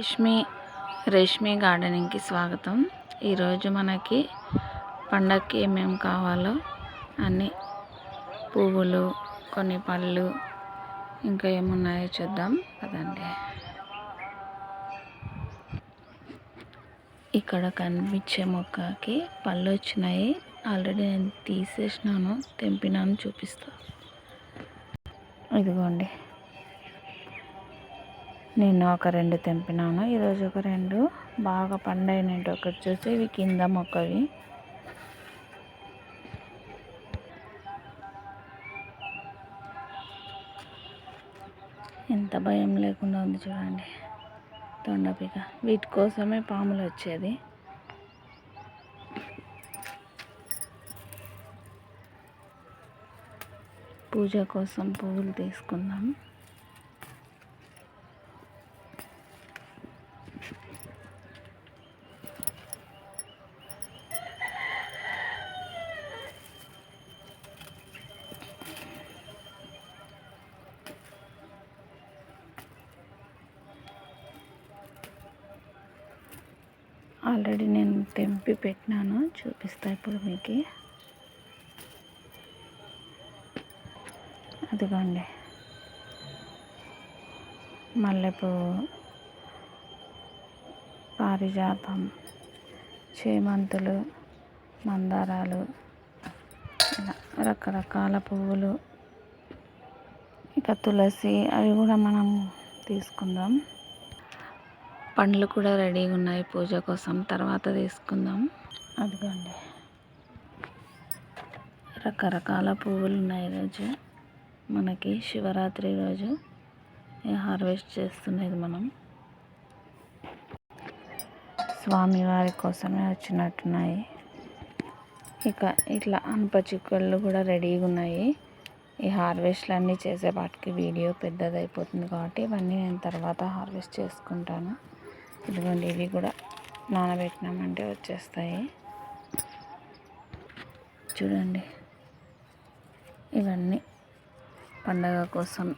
రేష్మి రేష్మి గార్డెనింగ్కి స్వాగతం. ఈరోజు మనకి పండగకి ఏమేమి కావాలో అన్ని పువ్వులు కొన్ని పళ్ళు ఇంకా ఏమున్నాయో చూద్దాం. పదండి. ఇక్కడ కనిపించే మొక్కకి పళ్ళు వచ్చినాయి. ఆల్రెడీ నేను తీసేసినాను తెంపినాను చూపిస్తా. ఇదిగోండి. నిన్న ఒక రెండు తెంపినాను. ఈరోజు ఒక రెండు. బాగా పండైనట్టు ఒకటి చూసి ఇవి కింద మొక్కవి. ఎంత భయం లేకుండా ఉంది చూడండి. తొండపిక. వీటి కోసమే పాములు వచ్చేది. పూజ కోసం పువ్వులు తీసుకుందాం. ఆల్రెడీ నేను తెంపి పెట్టినాను చూపిస్తా ఇప్పుడు మీకు. అదిగోండి. మల్లెపూ పారిజాతం చేమంతులు మందారాలు ఇలా రకరకాల పువ్వులు ఇక తులసి అవి కూడా మనం తీసుకుందాం. పండ్లు కూడా రెడీగా ఉన్నాయి పూజ కోసం. తర్వాత తీసుకుందాం. అదిగోండి. రకరకాల పువ్వులు ఉన్నాయి ఈరోజు మనకి శివరాత్రి రోజు హార్వెస్ట్ చేస్తున్నది మనం. స్వామివారి కోసమే వచ్చినట్టున్నాయి. ఇక ఇట్లా అనప చిక్కుళ్ళు కూడా రెడీగా ఉన్నాయి. ఈ హార్వెస్ట్లు అన్నీ చేసేపాటికి వీడియో పెద్దదైపోతుంది కాబట్టి ఇవన్నీ నేను తర్వాత హార్వెస్ట్ చేసుకుంటాను. ఇదిగోండి ఇవి కూడా నానబెట్టినామంటే వచ్చేస్తాయి. చూడండి ఇవన్నీ పండగ కోసం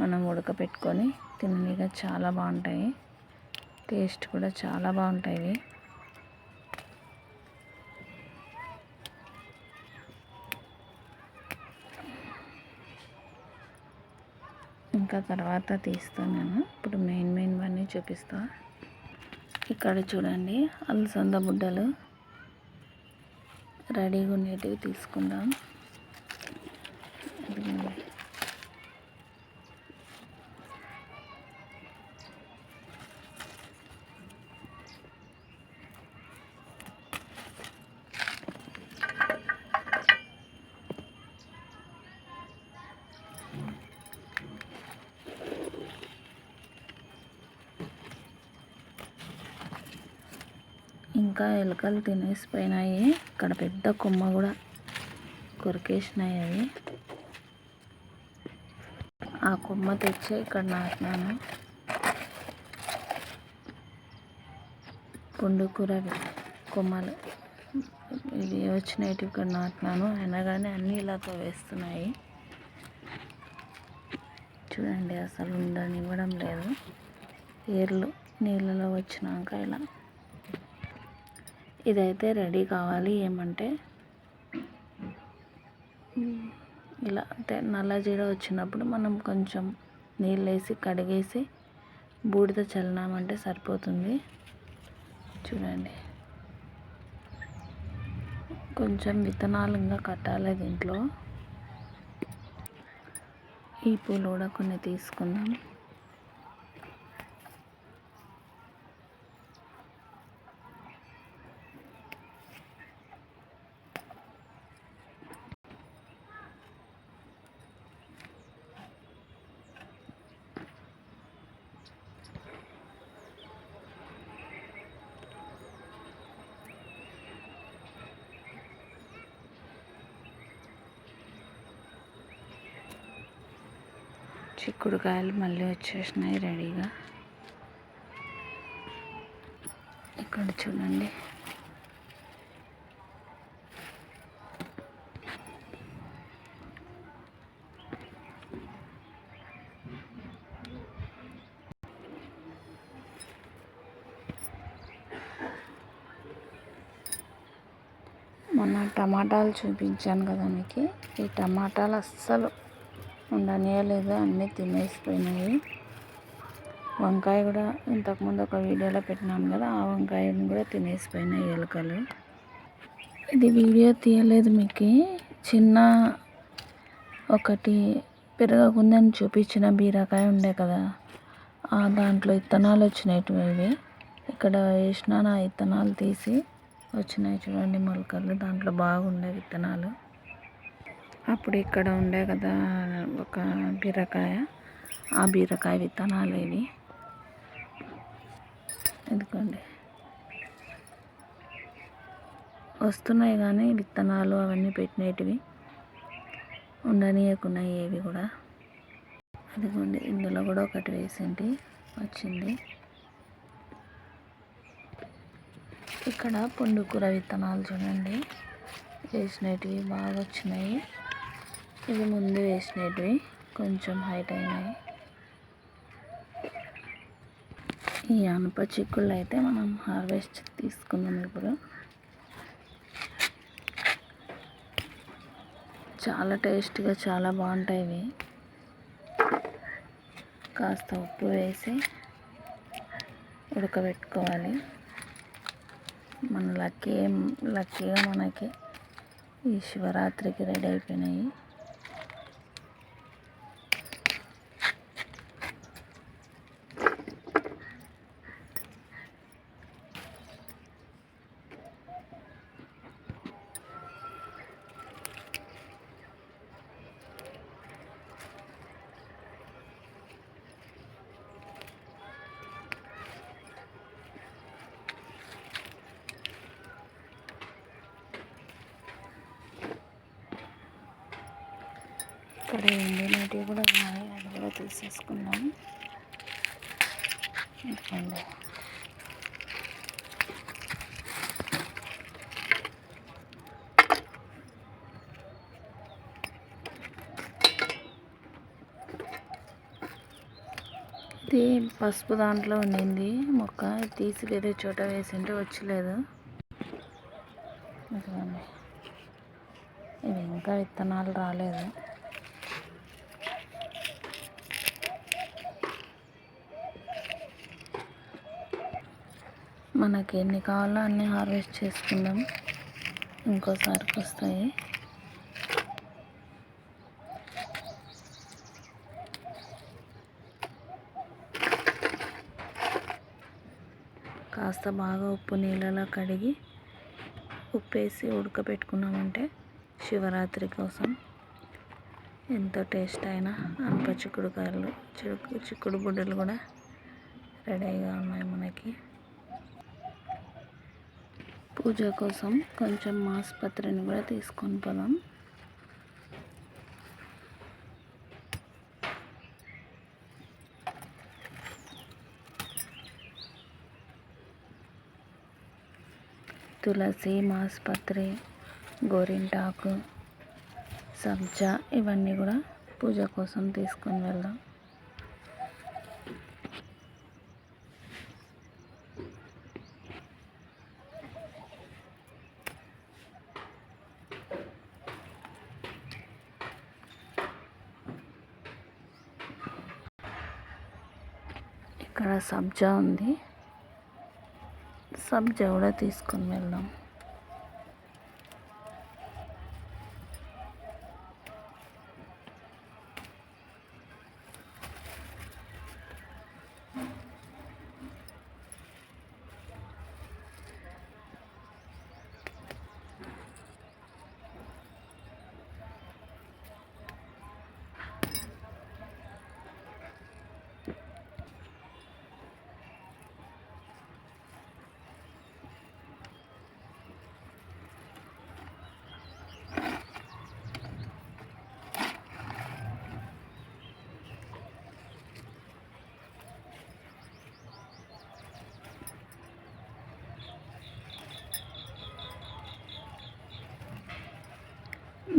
మనం ఉడకపెట్టుకొని తిననీగా చాలా బాగుంటాయి. టేస్ట్ కూడా చాలా బాగుంటాయి ఇంకా తర్వాత తీస్తున్నాను ఇప్పుడు మెయిన్ మెయిన్ అన్నీ చూపిస్తా. ఇక్కడ చూడండి అలసంద బుడ్డలు. రెడీగా ఉండేటివి తీసుకుందాం. ఇంకా ఎలకలు తినేసిపోయినాయి. ఇక్కడ పెద్ద కొమ్మ కూడా కొరికేసినాయి అవి. ఆ కొమ్మ తెచ్చి ఇక్కడ నాటినాను. పుండుకూర కొమ్మలు. ఇవి వచ్చినాయి ఇక్కడ నాటినాను. అయినా కానీ అన్నీ ఇలాతో వేస్తున్నాయి. చూడండి అసలు ఉండనివ్వడం లేదు. ఏర్లు నీళ్ళలో వచ్చినాక ఇలా ఇదైతే రెడీ కావాలి. ఏమంటే ఇలా నల్ల జీడ వచ్చినప్పుడు మనం కొంచెం నీళ్ళు వేసి కడిగేసి బూడిద చల్లినామంటే సరిపోతుంది. చూడండి. కొంచెం విత్తనాలు ఇంకా కట్టాలి దీంట్లో. ఈ పూలు కూడా కొన్ని తీసుకుందాం. చిక్కుడుకాయలు మళ్ళీ వచ్చేసినాయి రెడీగా. ఇక్కడ చూడండి. మొన్న టమాటాలు చూపించాను కదా మీకు. ఈ టమాటాలు అస్సలు ఉండనియలేదు అన్నీ తినేసిపోయినాయి. వంకాయ కూడా ఇంతకుముందు ఒక వీడియోలో పెట్టినాం కదా ఆ వంకాయని కూడా తినేసిపోయినాయి ఎలుకలు ఇది వీడియో తీయలేదు మీకు. చిన్న ఒకటి పెరగకుందని చూపించిన బీరకాయ ఉండే కదా దాంట్లో విత్తనాలు వచ్చినాయి ఇవి. ఇక్కడ వేసిన నా ఇత్తనాలు తీసి వచ్చినాయి చూడండి మొలకలు దాంట్లో బాగుండే విత్తనాలు అప్పుడు ఇక్కడ ఉండే కదా ఒక బీరకాయ. ఆ బీరకాయ విత్తనాలు ఇవి. ఎందుకండి వస్తున్నాయి కానీ విత్తనాలు అవన్నీ పెట్టినవి ఉండనీయకున్నాయి ఏవి కూడా. అదిగోండి ఇందులో కూడా ఒకటి వేసింటి వచ్చింది. ఇక్కడ పుండుకూర విత్తనాలు చూడండి. వేసినవి బాగా వచ్చినాయి. ఇది ముందు వేసినవి. కొంచెం హైట్ అయినాయి. ఈ అనప చిక్కుళ్ళు అయితే మనం హార్వెస్ట్ తీసుకున్నాం ఇప్పుడు. చాలా టేస్ట్గా చాలా బాగుంటాయి ఇవి. కాస్త ఉప్పు వేసి ఉడకబెట్టుకోవాలి. మన లక్కీ లక్కీగా మనకి ఈ శివరాత్రికి రెడీ అయిపోయినాయి. ఇక్కడ ఎండినటివి కూడా ఉన్నాయి. అది కూడా తీసేసుకుందాం ఇదిగోండి. ఇది పసుపు దాంట్లో ఉండింది మొక్క. తీసి వేరే చోట వేసింటే వచ్చలేదు. ఇదిగోండి. ఇంకా విత్తనాలు రాలేదు. మనకి ఎన్ని కావాలో అన్ని హార్వెస్ట్ చేసుకుందాం. ఇంకోసారికి వస్తాయి. కాస్త బాగా ఉప్పు నీళ్ళలో కడిగి ఉప్పేసి ఉడకబెట్టుకున్నామంటే శివరాత్రి కోసం ఎంతో టేస్ట్ అయినా అనప చిక్కుడుకాయలు చిక్కుడు చిక్కుడు బుడ్డలు కూడా రెడీగా ఉన్నాయి మనకి. పూజ కోసం కొంచెం మాస్పత్రిని కూడా తీసుకొని పోదాం. తులసి మాస్పత్రి గోరింటాకు సబ్జా ఇవన్నీ కూడా పూజ కోసం తీసుకొని వెళ్దాం. ఇక్కడ సబ్జా ఉంది. సబ్జా కూడా తీసుకొని వెళ్దాం.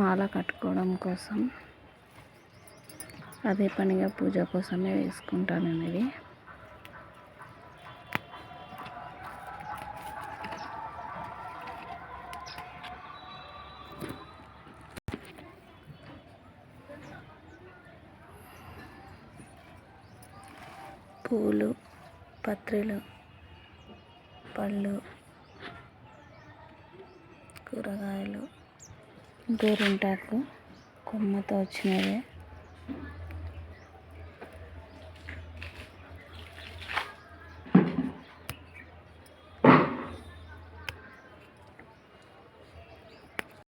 మాల కట్టుకోవడం కోసం అదే పనిగా పూజ కోసమే వేసుకుంటాను ఇవి పూలు పత్రిలు పళ్ళు కూరగాయలు గోరింటాకు కొమ్మతో వచ్చినవి.